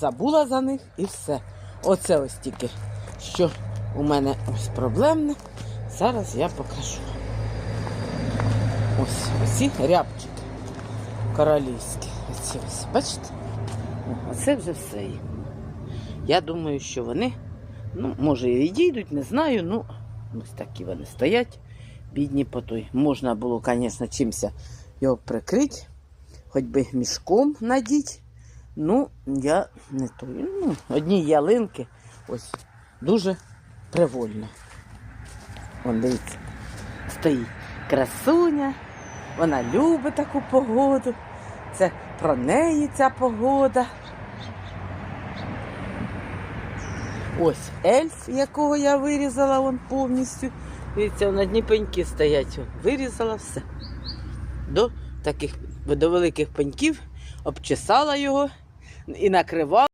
забула за них і все. Оце ось тільки, що у мене ось проблемне. Зараз я покажу. Ось оці рябчики королівські. Оці ось, бачите? Оце вже все. Я думаю, що вони, ну, може, і відійдуть, не знаю. Ну, ось такі вони стоять, бідні по той. Можна було, звісно, чимось його прикрити, хоч би мішком надіть. Ну, я не той. Ну, одні ялинки ось дуже привольно. Вон, дивіться, стоїть красуня, вона любить таку погоду. Це про неї ця погода. Ось ельф, якого я вирізала вон повністю. Дивіться, на дні пеньки стоять. О, Вирізала все. До таких до великих пеньків обчесала його і накривала.